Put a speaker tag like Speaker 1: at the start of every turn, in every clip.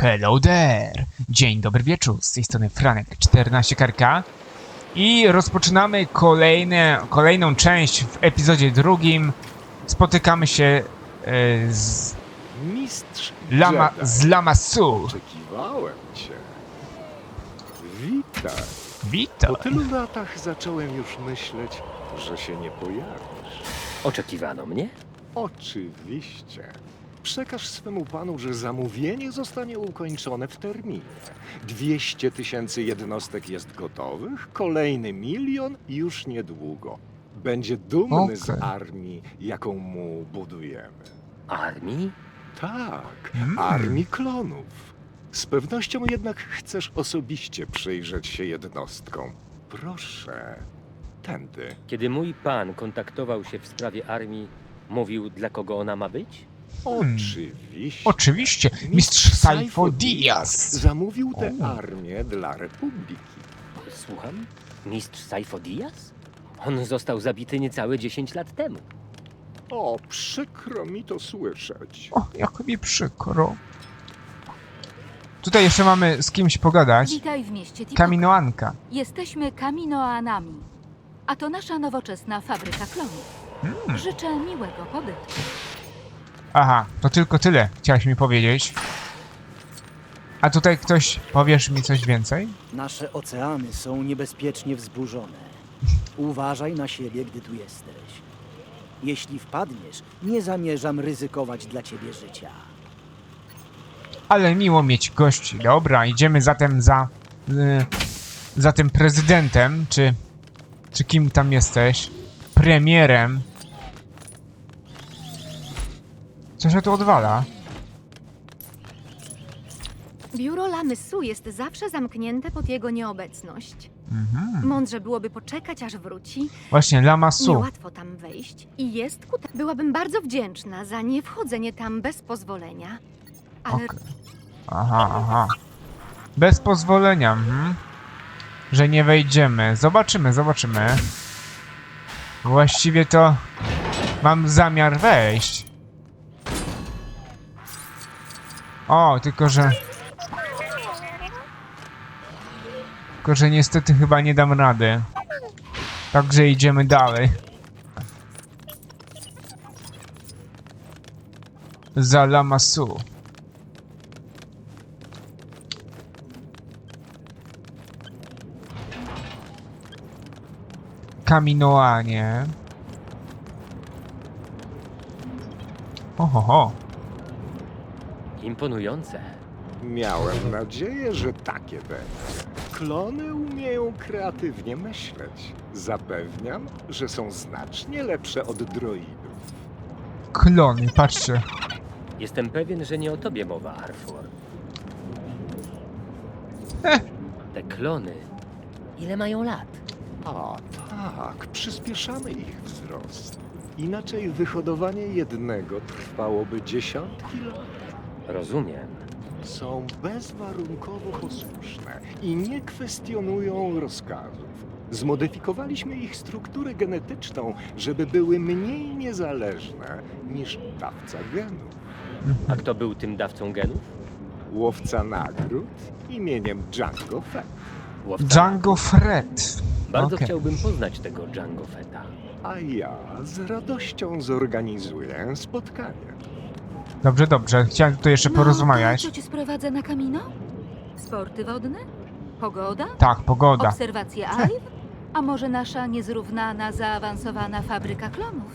Speaker 1: Hello there! Dzień dobry wieczór, z tej strony Franek 14 karka i rozpoczynamy kolejne, kolejną część w epizodzie drugim. Spotykamy się e, z,
Speaker 2: Mistrz
Speaker 1: Lama,
Speaker 2: Jedi.
Speaker 1: z Lamasu.
Speaker 2: Oczekiwałem cię. Witaj.
Speaker 1: Witam.
Speaker 2: Po tylu latach zacząłem już myśleć, że się nie pojawisz.
Speaker 3: Oczekiwano mnie?
Speaker 2: Oczywiście. Przekaż swemu panu, że zamówienie zostanie ukończone w terminie. 200 tysięcy jednostek jest gotowych, kolejny milion już niedługo. Będzie dumny z
Speaker 1: Okej.
Speaker 2: armii, jaką mu budujemy.
Speaker 3: Armii?
Speaker 2: Tak,
Speaker 1: Mm.
Speaker 2: armii klonów. Z pewnością jednak chcesz osobiście przyjrzeć się jednostkom. Proszę, tędy.
Speaker 3: Kiedy mój pan kontaktował się w sprawie armii, mówił dla kogo ona ma być?
Speaker 1: Hmm.
Speaker 2: Oczywiście.
Speaker 1: Oczywiście, mistrz Saifo Diaz.
Speaker 2: zamówił tę
Speaker 1: O.
Speaker 2: armię dla Republiki.
Speaker 3: Słucham? Mistrz Saifo Diaz? On został zabity niecałe 10 lat temu.
Speaker 2: O, przykro mi to słyszeć.
Speaker 1: O, jak mi przykro. Tutaj jeszcze mamy z kimś pogadać.
Speaker 4: Witaj w mieście Tipoka.
Speaker 1: Kaminoanka.
Speaker 4: Jesteśmy Kaminoanami, a to nasza nowoczesna fabryka klonów.
Speaker 1: Hmm.
Speaker 4: Życzę miłego pobytu.
Speaker 1: Aha, to tylko tyle chciałaś mi powiedzieć. A tutaj ktoś, powiesz mi coś więcej?
Speaker 5: Nasze oceany są niebezpiecznie wzburzone. Uważaj na siebie, gdy tu jesteś. Jeśli wpadniesz, nie zamierzam ryzykować dla ciebie życia.
Speaker 1: Ale miło mieć gości. Dobra, idziemy zatem za... Y, za tym prezydentem, czy... Czy kim tam jesteś? Premierem. Co się tu odwala?
Speaker 6: Biuro Lamysu jest zawsze zamknięte pod jego nieobecność.
Speaker 1: Mhm.
Speaker 6: Mądrze byłoby poczekać, aż wróci.
Speaker 1: Właśnie, Lamasu.
Speaker 6: Niełatwo tam wejść. I jest kuta. Byłabym bardzo wdzięczna za niewchodzenie tam bez pozwolenia. Ale
Speaker 1: Okej. Aha, aha. Bez pozwolenia, mhm. Że nie wejdziemy. Zobaczymy, zobaczymy. Właściwie to mam zamiar wejść. O, tylko że... Tylko, że niestety chyba nie dam rady. Także idziemy dalej. Za Lamasu. Kaminoanie. Ohoho.
Speaker 3: Imponujące.
Speaker 2: Miałem nadzieję, że takie będzie. Klony umieją kreatywnie myśleć. Zapewniam, że są znacznie lepsze od droidów.
Speaker 1: Klony, patrzcie.
Speaker 3: Jestem pewien, że nie o tobie mowa, Arfor.
Speaker 1: Eh.
Speaker 3: Te klony. Ile mają lat?
Speaker 2: A tak, przyspieszamy ich wzrost. Inaczej wyhodowanie jednego trwałoby dziesiątki lat.
Speaker 3: Rozumiem.
Speaker 2: Są bezwarunkowo posłuszne i nie kwestionują rozkazów. Zmodyfikowaliśmy ich strukturę genetyczną, żeby były mniej niezależne niż dawca genów.
Speaker 3: A kto był tym dawcą genów?
Speaker 2: Łowca nagród imieniem Django Fett.
Speaker 3: Łowca.
Speaker 1: Django Fred.
Speaker 3: Bardzo
Speaker 1: Okej.
Speaker 3: chciałbym poznać tego Django Fetta.
Speaker 2: A ja z radością zorganizuję spotkanie.
Speaker 1: Dobrze, dobrze. Chciałem tutaj jeszcze
Speaker 4: No,
Speaker 1: porozmawiać.
Speaker 4: to co cię sprowadza na Kamino? Sporty wodne? Pogoda?
Speaker 1: Tak, pogoda.
Speaker 4: Obserwacje Aiv? A może nasza niezrównana, zaawansowana fabryka klonów?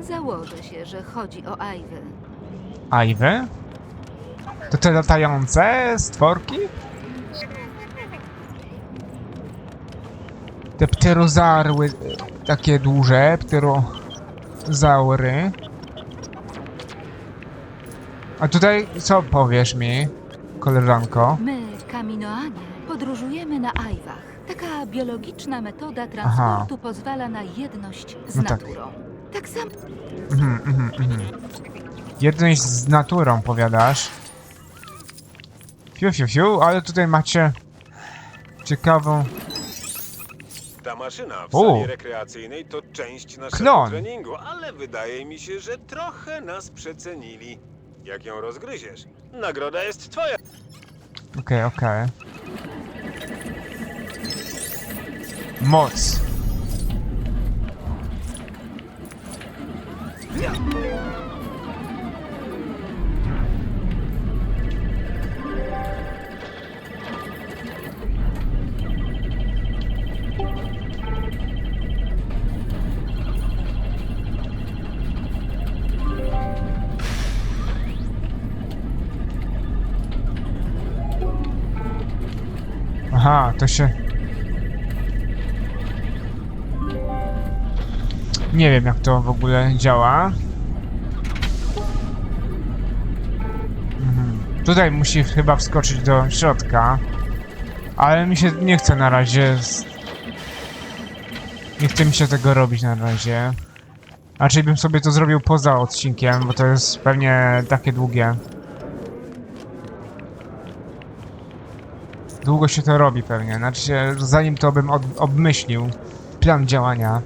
Speaker 4: Założę się, że chodzi o Aiwy.
Speaker 1: Ajwy? To te latające stworki? Te pterozarły, takie duże, pterozaury. A tutaj co powiesz mi, koleżanko?
Speaker 4: My, Kaminoanie, podróżujemy na Aiwach. Taka biologiczna metoda transportu pozwala na jedność z
Speaker 1: No tak.
Speaker 4: naturą. Tak samo
Speaker 1: Mhm, mhm, mhm. Jedność z naturą, powiadasz? Fiu, fiu, fiu, ale tutaj macie ciekawą...
Speaker 7: Ta maszyna w
Speaker 1: U.
Speaker 7: sali rekreacyjnej to część naszego
Speaker 1: Klon.
Speaker 7: treningu, ale wydaje mi się, że trochę nas przecenili. Jak ją rozgryziesz, Nagroda jest twoja.
Speaker 1: Okej, okej. Moc. To się... Nie wiem jak to w ogóle działa. Mhm. Tutaj musi chyba wskoczyć do środka. Ale mi się nie chce na razie... Nie chce mi się tego robić na razie. Raczej bym sobie to zrobił poza odcinkiem, bo to jest pewnie takie długie. Długo się to robi pewnie. Znaczy się, zanim to bym od, obmyślił plan działania.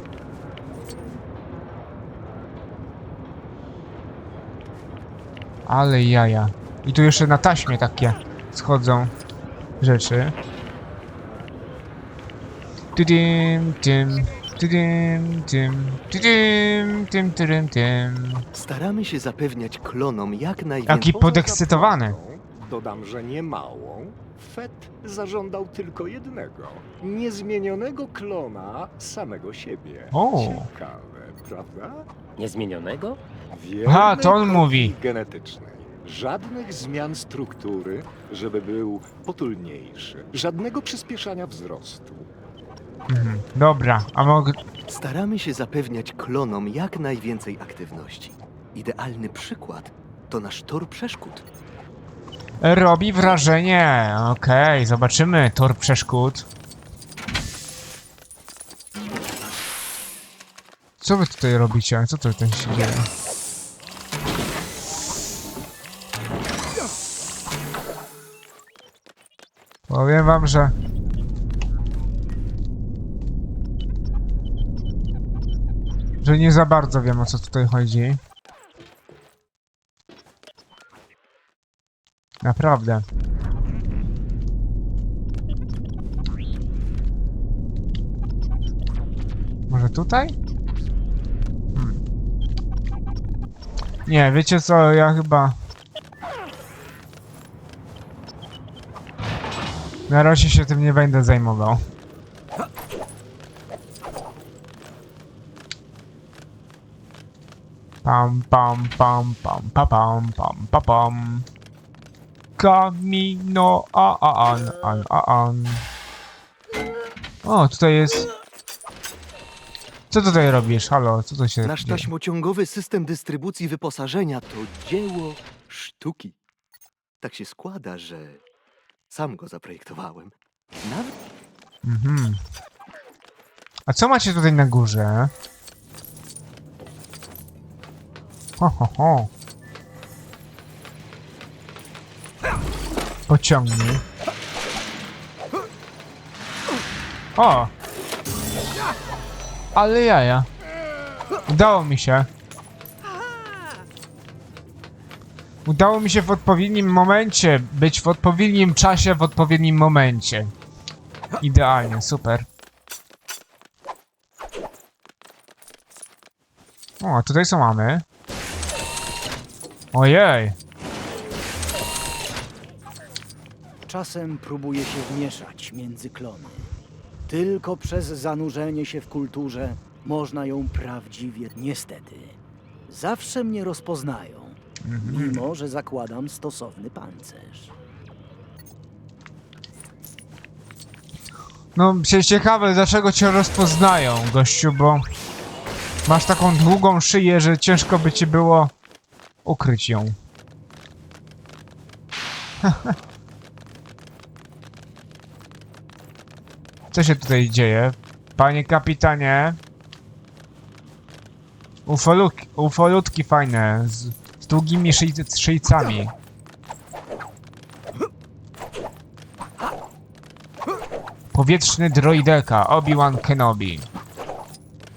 Speaker 1: Ale jaja. I tu jeszcze na taśmie takie schodzą rzeczy. Tudym, tym, tudym, tym, tudym, tym, tym.
Speaker 8: Staramy się zapewniać klonom jak najwięcej.
Speaker 1: Jaki podekscytowany.
Speaker 2: Dodam, że nie małą. Fett zażądał tylko jednego. Niezmienionego klona samego siebie.
Speaker 1: O.
Speaker 2: Ciekawe, prawda?
Speaker 3: Niezmienionego?
Speaker 1: Aha, to on mówi.
Speaker 2: genetycznej. Żadnych zmian struktury, żeby był potulniejszy. Żadnego przyspieszania wzrostu.
Speaker 1: Mhm. Dobra, a mogę...
Speaker 8: Staramy się zapewniać klonom jak najwięcej aktywności. Idealny przykład to nasz tor przeszkód.
Speaker 1: Robi wrażenie. Okej, zobaczymy. Tor przeszkód. Co wy tutaj robicie? Co tutaj się dzieje? Powiem wam, że... Że nie za bardzo wiem o co tutaj chodzi. Naprawdę. Może tutaj? Hmm. Nie, wiecie co, ja chyba... Na razie się tym nie będę zajmował. Pam, pam, pam, pam, pa, pam, pam, pa, pam. Camino a a an an a an. O, tutaj jest. Co tutaj robisz? Halo, co to się
Speaker 8: Nasz
Speaker 1: dzieje?
Speaker 8: taśmociągowy system dystrybucji wyposażenia to dzieło sztuki. Tak się składa, że sam go zaprojektowałem. Nawet
Speaker 1: Mhm. A co macie tutaj na górze? Ho, ho, ho. Pociągnij. O! Ale jaja. Udało mi się. Udało mi się w odpowiednim momencie być w odpowiednim czasie w odpowiednim momencie. Idealnie, super. O, tutaj co mamy? Ojej.
Speaker 5: Czasem próbuje się wmieszać między klony. Tylko przez zanurzenie się w kulturze można ją prawdziwie. Niestety, zawsze mnie rozpoznają, mimo że zakładam stosowny pancerz.
Speaker 1: No, się ciekawe, dlaczego cię rozpoznają, gościu, bo masz taką długą szyję, że ciężko by ci było ukryć ją. Co się tutaj dzieje? Panie kapitanie? Ufolutki, ufolutki fajne, z, z długimi szyj, szyjcami. Powietrzny droideka, Obi-Wan Kenobi.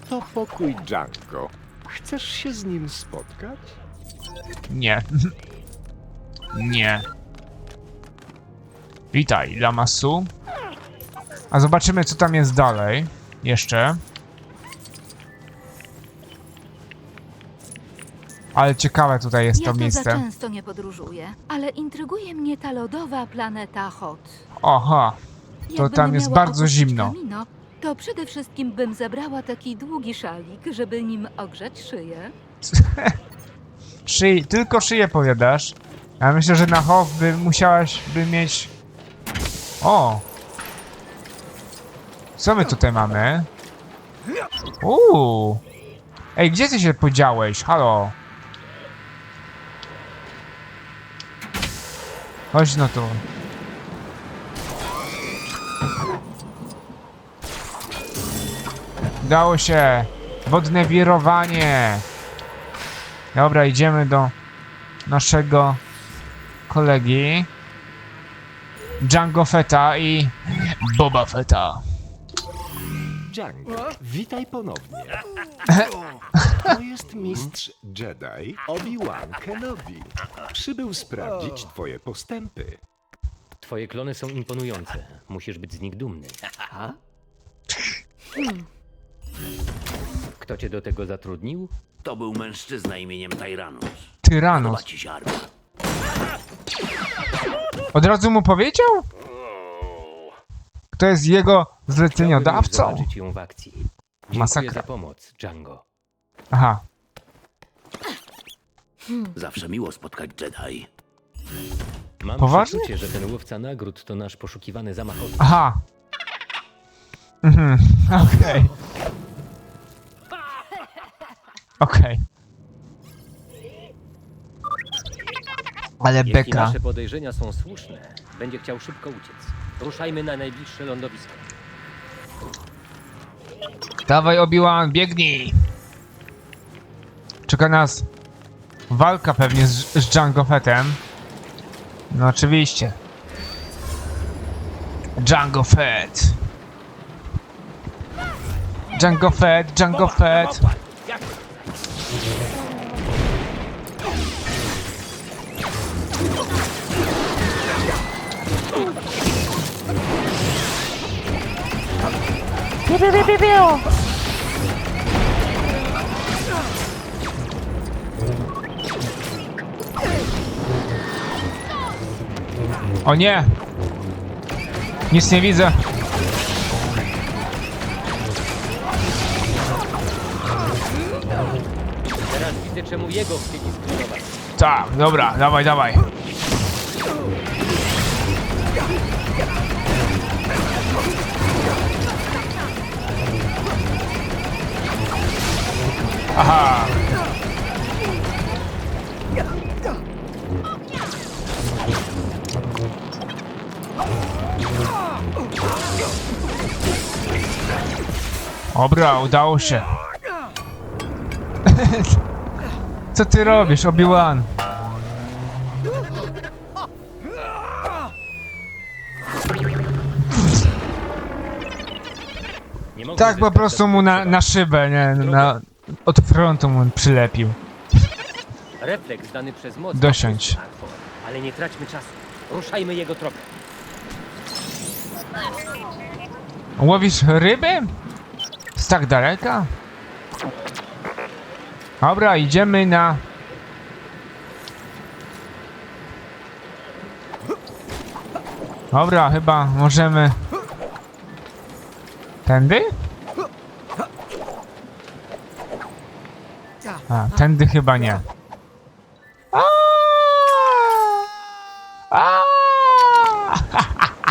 Speaker 2: To pokój Django. Chcesz się z nim spotkać?
Speaker 1: Nie. Nie. Witaj, Lamasu. A zobaczymy, co tam jest dalej. Jeszcze. Ale ciekawe tutaj jest
Speaker 4: Ja
Speaker 1: to
Speaker 4: tu za
Speaker 1: miejsce.
Speaker 4: często nie podróżuję, ale intryguje mnie ta lodowa planeta Hot.
Speaker 1: Aha.
Speaker 4: Jakbym
Speaker 1: tam jest
Speaker 4: miała
Speaker 1: bardzo zimno.
Speaker 4: Kamino, to przede wszystkim bym zabrała taki długi szalik, żeby nim ogrzać szyję.
Speaker 1: Szyj, tylko szyję powiadasz. Ja myślę, że na Hof by musiałaś by mieć... O! Co my tutaj mamy? Uuu! Ej, gdzie ty się podziałeś? Halo? Chodź no tu. Udało się! Wodne wirowanie! Dobra, idziemy do naszego kolegi Django Fetta i Boba Fetta.
Speaker 2: Django, witaj ponownie. To jest mistrz Jedi Obi-Wan Kenobi. Przybył sprawdzić twoje postępy.
Speaker 3: Twoje klony są imponujące. Musisz być z nich dumny. A? Kto cię do tego zatrudnił?
Speaker 9: To był mężczyzna imieniem Tyranus.
Speaker 1: Tyranus.
Speaker 9: ci?
Speaker 1: Od razu mu powiedział? Kto jest jego
Speaker 3: Chciałbym
Speaker 1: zleceniodawcą?
Speaker 3: zobaczyć ją w akcji. Dziękuję
Speaker 1: Masakra.
Speaker 3: za pomoc, Django.
Speaker 1: Aha.
Speaker 9: Zawsze miło spotkać Jedi.
Speaker 3: Mam
Speaker 1: Poważnie?
Speaker 3: przeczucie, że ten łowca nagród to nasz poszukiwany zamachowca.
Speaker 1: Aha. Mhm, okej. Okej. Ale
Speaker 3: Jeśli
Speaker 1: beka.
Speaker 3: nasze podejrzenia są słuszne, będzie chciał szybko uciec. Ruszajmy na najbliższe lądowisko.
Speaker 1: Dawaj Obi-Wan, biegnij! Czeka nas walka pewnie z, z Django Fettem. No oczywiście. Django Fett. Django Fett, Django Fett. O nie! Nic nie widzę.
Speaker 3: Teraz widzę, czemu jego chcieli sklonować.
Speaker 1: Tak, dobra, dawaj, dawaj. Aha. Dobra, udało się. Co ty robisz, Obi-Wan? Tak po prostu mu na, na szybę, nie? Na, od frontu mu przylepił.
Speaker 3: Refleks dany przez moc.
Speaker 1: Dosiądź.
Speaker 3: łatwo, Ale nie traćmy czasu. Ruszajmy jego tropem.
Speaker 1: Łowisz ryby? Z tak daleka? Dobra, idziemy na... Dobra, chyba możemy... Tędy? A, tędy chyba nie.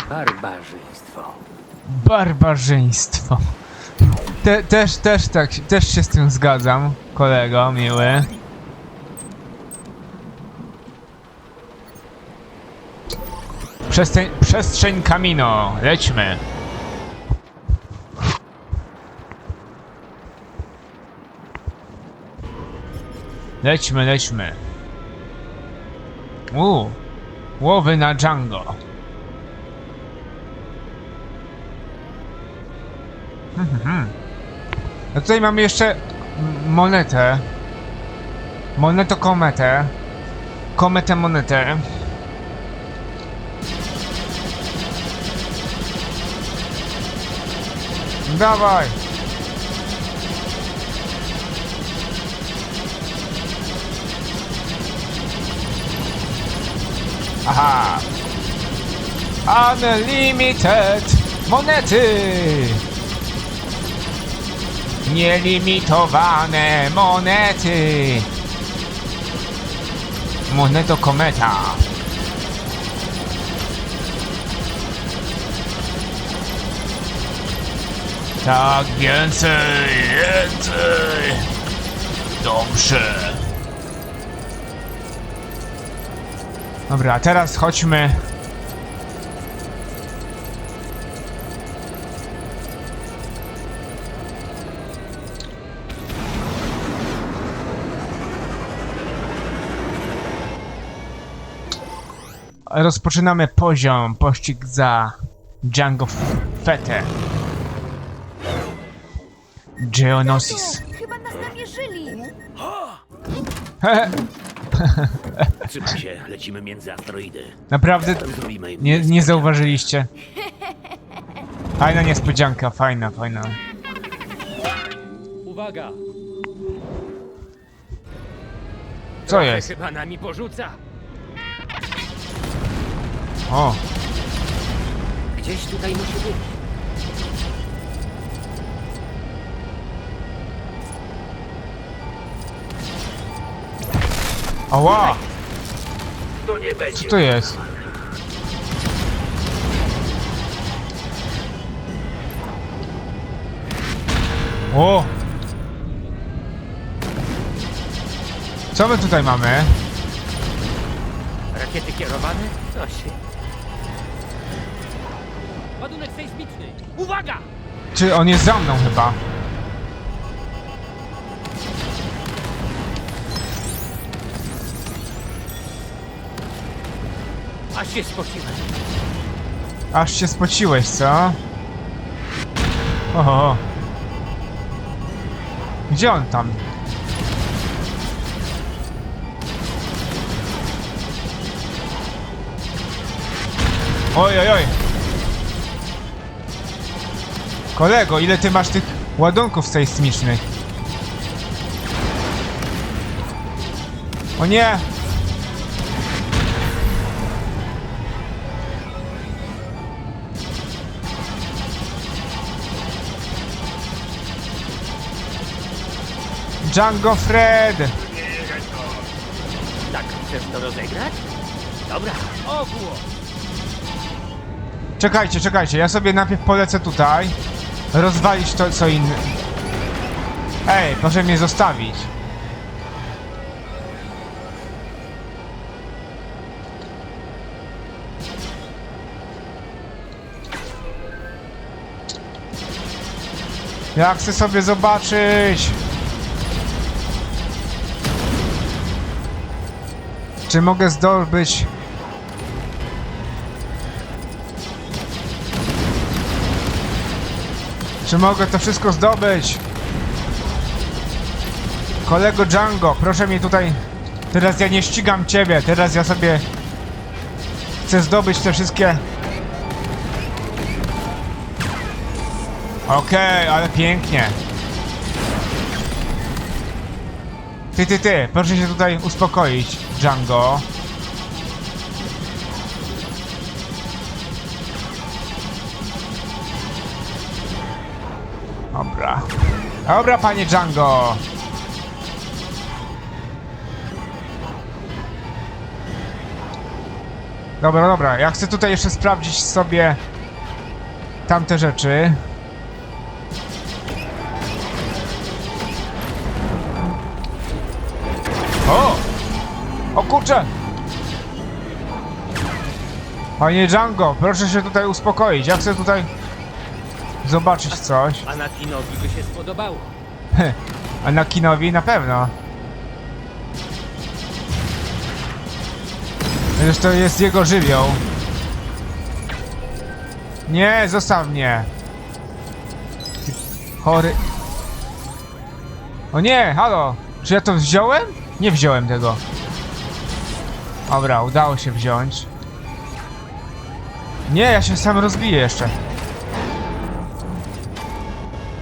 Speaker 3: Barbarzyństwo.
Speaker 1: Barbarzyństwo. Te, też, też tak, też się z tym zgadzam, kolego miły. Przestrzeń, przestrzeń Kamino, lećmy. Lećmy, lećmy. Uuu. Łowy na Django. Mhm. No tutaj mamy jeszcze monetę. Moneto kometę. Kometę monetę. Dawaj! Aha! Unlimited monety! Nielimitowane monety! Moneto kometa! Tak, więcej, więcej! Dobrze. Dobra, a teraz chodźmy. Rozpoczynamy poziom, pościg za Django Fette. Geonosis.
Speaker 6: Chyba nas namierzyli.
Speaker 9: Trzymaj się, lecimy między asteroidy.
Speaker 1: Naprawdę
Speaker 9: Zrobimy im
Speaker 1: nie, nie zauważyliście. Fajna niespodzianka, fajna, fajna.
Speaker 3: Uwaga!
Speaker 1: Co jest?
Speaker 3: Chyba nami porzuca.
Speaker 1: O,
Speaker 3: Gdzieś tutaj musi być.
Speaker 1: ała!
Speaker 9: To nie
Speaker 1: Co
Speaker 9: będzie.
Speaker 1: to jest? O! Co my tutaj mamy?
Speaker 3: Rakiety kierowane? Co się... Ładunek sejsmiczny! Uwaga!
Speaker 1: Czy on jest za mną chyba?
Speaker 3: Aż się spociłem.
Speaker 1: Aż się spociłeś, co? Oho. Gdzie on tam? Oj, oj, oj. Kolego, ile ty masz tych ładunków sejsmicznych? O nie! Django Fred!
Speaker 3: Tak, chcesz to rozegrać? Dobra, ogło!
Speaker 1: Czekajcie, czekajcie, ja sobie najpierw polecę tutaj. Rozwalić to co inne. Ej, proszę mnie zostawić. Ja chcę sobie zobaczyć. Czy mogę zdobyć Czy mogę to wszystko zdobyć? Kolego Django, proszę mnie tutaj... Teraz ja nie ścigam ciebie, teraz ja sobie... Chcę zdobyć te wszystkie... Okej, ale pięknie. Ty, ty, ty, proszę się tutaj uspokoić, Django. Dobra. Dobra, panie Django. Dobra, dobra. Ja chcę tutaj jeszcze sprawdzić sobie tamte rzeczy. Kurczę! Panie Django, proszę się tutaj uspokoić. Ja chcę tutaj zobaczyć coś.
Speaker 3: Anakinowi by się spodobało.
Speaker 1: Anakinowi na pewno. Przecież to jest jego żywioł. Nie, zostaw mnie. Ty chory. O nie, halo. Czy ja to wziąłem? Nie wziąłem tego. Dobra, udało się wziąć. Nie, ja się sam rozbiję jeszcze.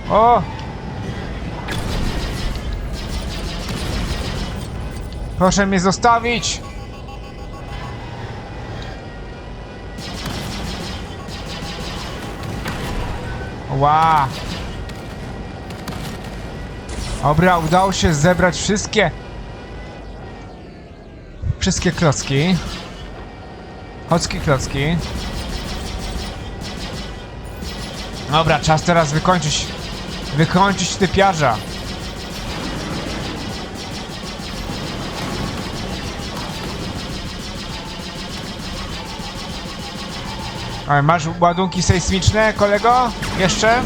Speaker 1: O! Proszę mnie zostawić! Ła! Dobra, udało się zebrać wszystkie... Wszystkie klocki. Chocki klocki. Dobra, czas teraz wykończyć... Wykończyć typiarza. A, masz ładunki sejsmiczne, kolego? Jeszcze?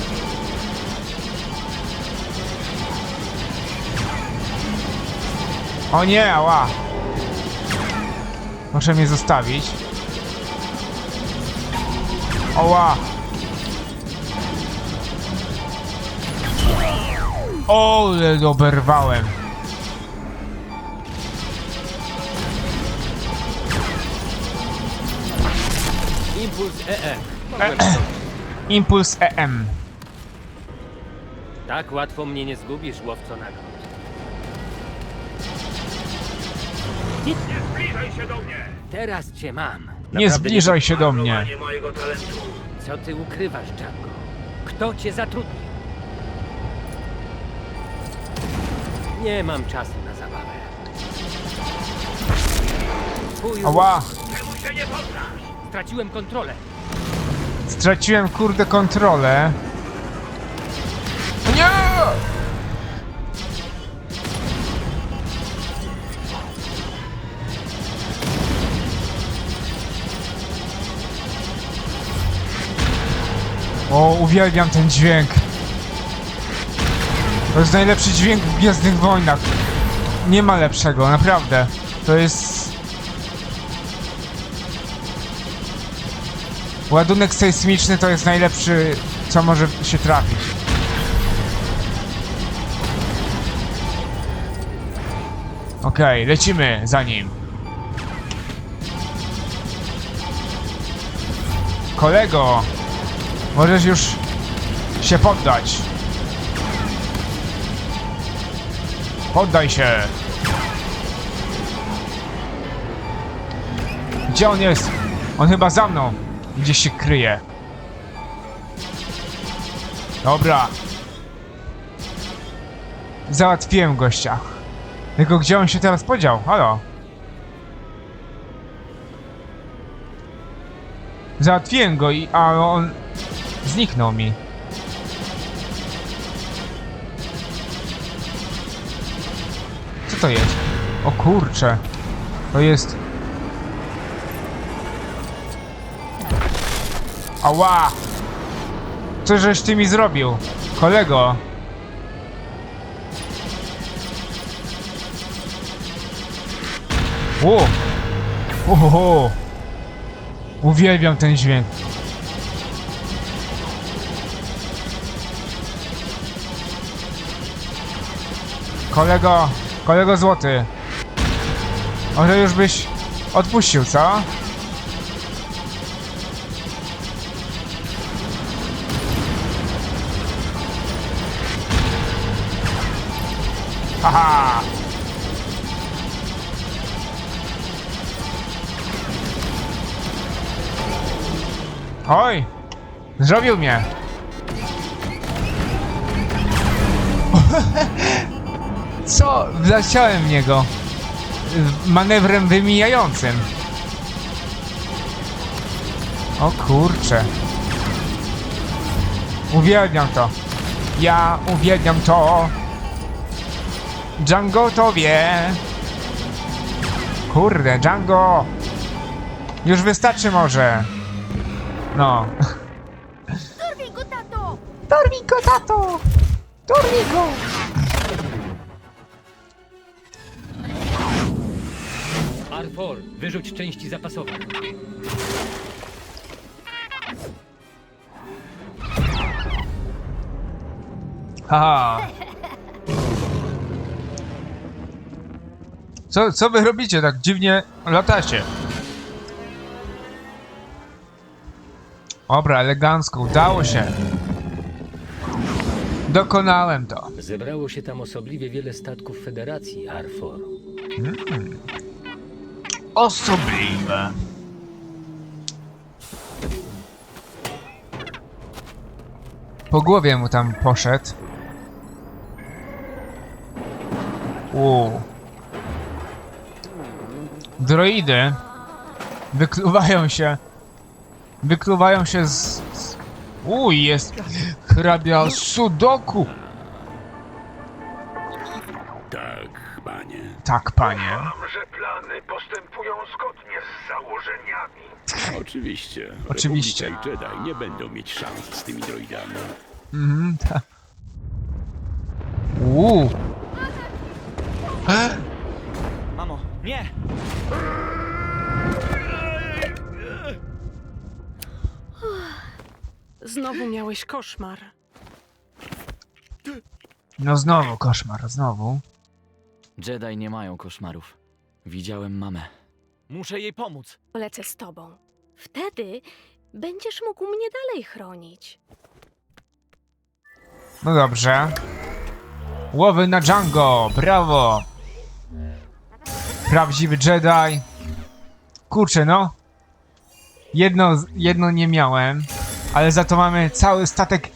Speaker 1: O nie, ała. Muszę mnie zostawić. Oła. Ole, oberwałem.
Speaker 3: Impuls EE.
Speaker 1: Impuls E EM.
Speaker 3: Tak łatwo mnie nie zgubisz, łowco nagród.
Speaker 9: Nie zbliżaj się do mnie!
Speaker 3: Teraz cię mam.
Speaker 1: Nie zbliżaj się do mnie.
Speaker 9: Nie mojego talentu.
Speaker 3: Co ty ukrywasz, Django? Kto cię zatrudnił? Nie mam czasu na zabawę. Twój
Speaker 1: Ała.
Speaker 9: Czemu się nie poddasz?
Speaker 3: Straciłem kontrolę.
Speaker 1: Straciłem kurde kontrolę. O, uwielbiam ten dźwięk. To jest najlepszy dźwięk w Gwiezdnych Wojnach. Nie ma lepszego, naprawdę. To jest... Ładunek sejsmiczny to jest najlepszy, co może się trafić. Okej, lecimy za nim. Kolego, możesz już się poddać. Poddaj się. Gdzie on jest? On chyba za mną. Gdzieś się kryje. Dobra. Załatwiłem gościa. Tylko gdzie on się teraz podział? Halo? Załatwiłem go i... a on... Zniknął mi. Co to jest? O kurcze. To jest... Ała! Co żeś ty mi zrobił? Kolego! O! Ohoho! Uwielbiam ten dźwięk. Kolego, kolego złoty. Może już byś odpuścił, co? Haha! Oj! Zrobił mnie! Co? Wleciałem w niego. Manewrem wymijającym. O kurcze. Uwielbiam to. Ja uwielbiam to. Django to wie. Kurde, Django. Już wystarczy może. No.
Speaker 6: Dorwij go, tato!
Speaker 1: Dormij go, tato! Dormij go!
Speaker 3: R4, wyrzuć części zapasowe.
Speaker 1: Haha. Co, co wy robicie? Tak dziwnie latacie. Dobra, elegancko, udało się. Dokonałem to.
Speaker 3: Zebrało się tam osobliwie wiele statków Federacji, Arfor.
Speaker 1: Osobliwe. Po głowie mu tam poszedł. Uuu. Droidy wykluwają się. Wykluwają się z. z... Uj, jest hrabia Sudoku.
Speaker 9: Tak, panie.
Speaker 1: Tak, panie.
Speaker 7: że postępują zgodnie z założeniami.
Speaker 9: Oczywiście.
Speaker 1: Oczywiście.
Speaker 9: Republika i Jedi nie będą mieć szans z tymi droidami.
Speaker 1: Mhm, tak. Uuu.
Speaker 5: Mamo, nie!
Speaker 10: Znowu miałeś koszmar.
Speaker 1: No znowu koszmar, znowu.
Speaker 11: Jedi nie mają koszmarów. Widziałem mamę. Muszę jej pomóc.
Speaker 6: Lecę z tobą. Wtedy będziesz mógł mnie dalej chronić.
Speaker 1: No dobrze. Łowy na Django, brawo! Prawdziwy Jedi. Kurczę, no. Jedno, jedno nie miałem, ale za to mamy cały statek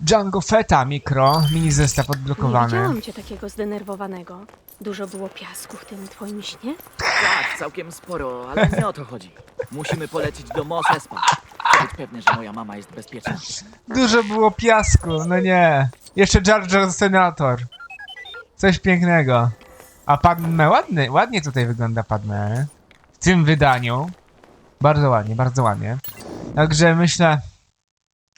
Speaker 1: Django Feta mikro, mini zestaw
Speaker 6: Nie
Speaker 1: odblokowany.
Speaker 6: widziałam cię takiego zdenerwowanego. Dużo było piasku w tym twoim śnie?
Speaker 11: Tak, całkiem sporo, ale nie o to chodzi. Musimy polecieć do Mos Espa. Chcę być pewny, że moja mama jest bezpieczna.
Speaker 1: Dużo było piasku, no nie. Jeszcze Jar Jar Senator. Coś pięknego. A Padme, ładny, ładnie tutaj wygląda Padme. W tym wydaniu. Bardzo ładnie, bardzo ładnie. Także myślę,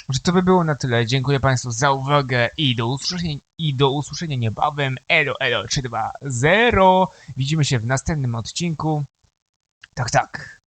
Speaker 1: że to by było na tyle. Dziękuję Państwu za uwagę i do usłyszenia, i do usłyszenia niebawem. Elo, elo 320. Widzimy się w następnym odcinku. Tak, tak.